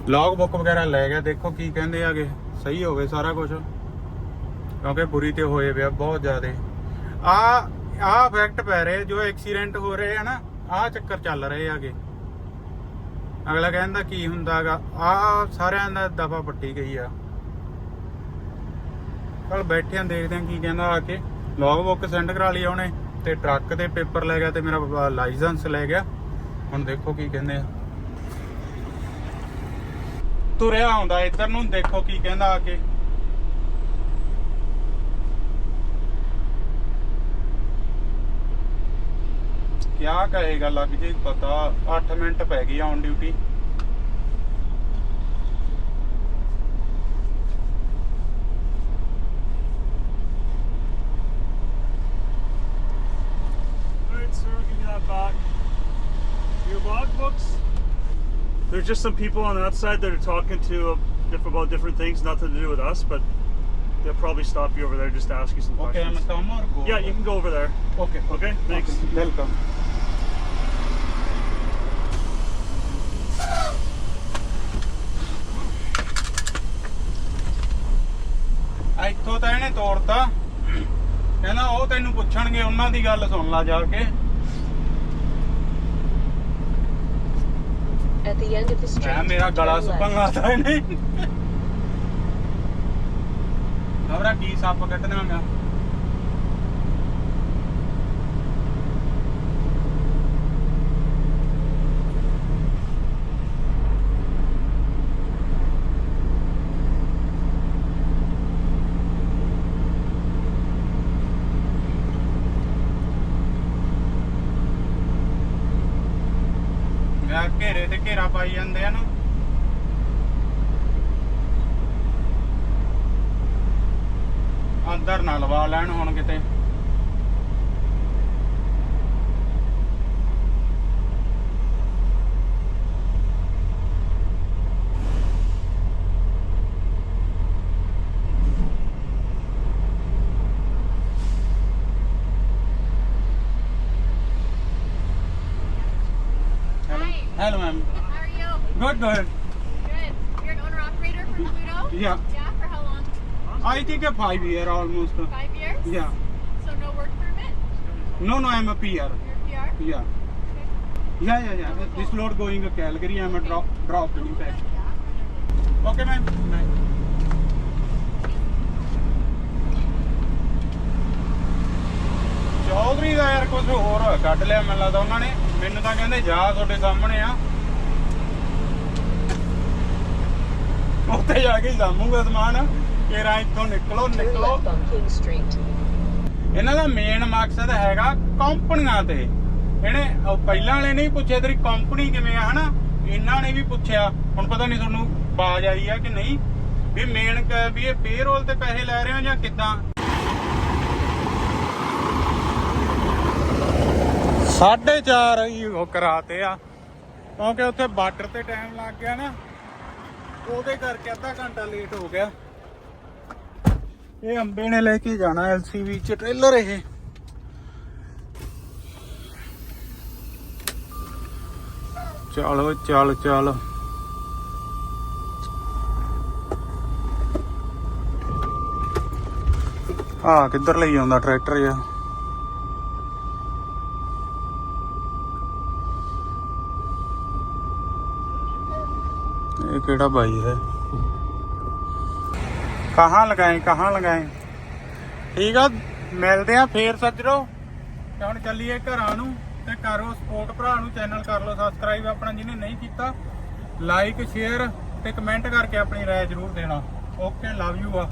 ਲੌਗ ਬੁੱਕ ਵਗੈਰਾ ਲੈ ਗਿਆ, ਦੇਖੋ ਕੀ ਕਹਿੰਦੇ ਆਗੇ ਸਹੀ ਹੋਵੇ ਸਾਰਾ ਕੁਝ ਕਿਉਂਕਿ ਬੁਰੀ ਤੇ ਹੋਏ ਪਿਆ ਬਹੁਤ ਜ਼ਿਆਦੇ। ਆ ਆ ਇਫੈਕਟ ਪੈ ਰਹੇ, ਜੋ ਐਕਸੀਡੈਂਟ ਹੋ ਰਹੇ ਆ ਨਾ, ਆ ਚੱਕਰ ਚੱਲ ਰਹੇ ਆਗੇ ਅਗਲਾ ਕਹਿੰਦਾ ਕੀ ਹੁੰਦਾਗਾ ਆ ਸਾਰਿਆਂ ਦਾ ਦਫਾ ਪੱਟੀ ਗਈ ਆ। ਕੱਲ ਬੈਠੇ ਆਂ, ਦੇਖਦੇ ਆਂ ਕੀ ਕਹਿੰਦਾ ਆ ਕੇ। ਲੌਗ ਬੁੱਕ ਸੈਂਡ ਕਰਾ ਲਈ ਉਹਨੇ, ਤੇ ਟਰੱਕ ਦੇ ਪੇਪਰ ਲੈ ਗਿਆ ਤੇ ਮੇਰਾ ਲਾਇਸੈਂਸ ਲੈ ਗਿਆ। ਹੁਣ ਦੇਖੋ ਕੀ ਕਹਿੰਦੇ ਆ। ਤੁਰਿਆ ਆਉਂਦਾ, ਇੱਧਰ ਨੂੰ ਦੇਖੋ ਕੀ ਕਹਿੰਦਾ ਆ ਕੇ। ਕਿਆ ਕਹੇਗਾ ਲੱਗ ਜੇ ਪਤਾ 8 ਮਿੰਟ ਪੈ ਗਈ on duty. There's just some people on that side that are talking to uh, diff- about different things, nothing to do with us, but they'll probably stop you over there just to ask you some okay Aam questions. Come or go Yeah, you can go over there. Okay Okay, thanks. Welcome ਇੱਥੋਂ ਤਾਂ ਇਹਨੇ ਤੋੜਤਾ ਕਹਿੰਦਾ ਉਹ ਤੈਨੂੰ ਪੁੱਛਣਗੇ ਉਹਨਾਂ ਦੀ ਗੱਲ ਸੁਣ ਲੈ ਜਾ ਕੇ At the end of the street, ਐ ਮੇਰਾ ਗਲਾ turn ਸੁੱਕਣ left. ਲਾਤਾ ਇਹਨੇ ਖਬਰਾਂ ਕੀ ਸੱਪ ਕੱਢਣਾਗਾ ਮੈਂ ਘੇਰੇ ਤੇ ਘੇਰਾ ਪਾਈ ਜਾਂਦੇ ਹਨ ਅੰਦਰ ਨਾ ਲਵਾ ਲੈਣ ਹੁਣ ਕਿਤੇ Hi. Hello ma'am How are you? Good good Good. You're an owner operator for Pluto? Yeah. Yeah. For how long? I think a five year almost. Five years? Yeah. So no work permit? No, no, I'm a PR. You're a PR? Yeah. Okay. Yeah, yeah, yeah. This load going to Calgary. I'm a drop drop in fact. Okay, man. Chaudhary ਦਾ ਯਾਰ ਕੁਝ ਹੋਰ ਕੱਢ ਲਿਆ ਮੈਨੂੰ ਲੱਗਦਾ ਉਹਨਾਂ ਨੇ ਮੈਨੂੰ ਤਾਂ ਕਹਿੰਦੇ ਜਾ ਤੁਹਾਡੇ ਸਾਹਮਣੇ ਆ ਉੱਥੇ ਜਾ ਕੇ ਹੀ ਜਾਮੂਗਾ ਸਮਾਨ ਕਿ ਰਾਂ ਇੱਥੋਂ ਨਿਕਲੋ ਨਿਕਲੋ. ਇਹਨਾਂ ਦਾ ਮੇਨ ਮਕਸਦ ਹੈਗਾ ਕੰਪਨੀਆਂ ਤੇ। ਇਹਨੇ ਪਹਿਲਾਂ ਵਾਲੇ ਨਹੀਂ ਪੁੱਛਿਆ ਤੇਰੀ ਕੰਪਨੀ ਕਿਵੇਂ ਆ ਹਨਾ? ਇਹਨਾਂ ਨੇ ਵੀ ਪੁੱਛਿਆ। ਹੁਣ ਪਤਾ ਨਹੀਂ ਤੁਹਾਨੂੰ ਬਾਜ ਆਈ ਆ ਕਿ ਨਹੀਂ। ਵੀ ਮੇਨ ਵੀ ਇਹ ਪੇਰੋਲ ਤੇ ਪੈਸੇ ਲੈ ਰਹੇ ਹੋ ਜਾਂ ਕਿੱਦਾਂ? ਸਾਢੇ ਚਾਰ ਹੀ ਉਹ ਕਰਾਤੇ ਆ। ਕਿਉਂਕਿ ਉੱਥੇ ਬਾਰਡਰ ਤੇ ਟਾਈਮ ਲੱਗ ਗਿਆ ਨਾ। ਉਹਦੇ ਕਰਕੇ ਅੱਧਾ ਘੰਟਾ ਲੇਟ ਹੋ ਗਿਆ। ਇਹ ਅੰਬੇ ਨੇ ਲੈ ਕੇ ਜਾਣਾ ਐਲਸੀਵੀ ਚ ਟ੍ਰੇਲਰ ਇਹ। ਚਲੋ ਚੱਲ ਚੱਲ। ਆ ਕਿੱਧਰ ਲਈ ਆਉਂਦਾ ਟਰੈਕਟਰ ਯਾ ਇਹ ਕਿਹੜਾ ਬਾਈ ਹੈ? ਕਹਾਂ ਲਗਾਏ ਕਹਾਂ ਲਗਾਏ? ਠੀਕ ਆ, ਮਿਲਦੇ ਆ ਫੇਰ ਸੱਜਰੋ ਤੇ ਹੁਣ ਚੱਲੀਏ ਘਰਾਂ ਨੂੰ ਤੇ ਕਰੋ ਸਪੋਰਟ ਭਰਾ ਨੂੰ ਚੈਨਲ ਕਰ ਲਓ ਸਬਸਕ੍ਰਾਈਬ ਆਪਣਾ ਜਿਹਨੇ ਨਹੀਂ ਕੀਤਾ ਲਾਈਕ ਸ਼ੇਅਰ ਤੇ ਕਮੈਂਟ ਕਰਕੇ ਆਪਣੀ ਰਾਏ ਜ਼ਰੂਰ ਦੇਣਾ। ਓਕੇ ਲਵ ਯੂ ਆ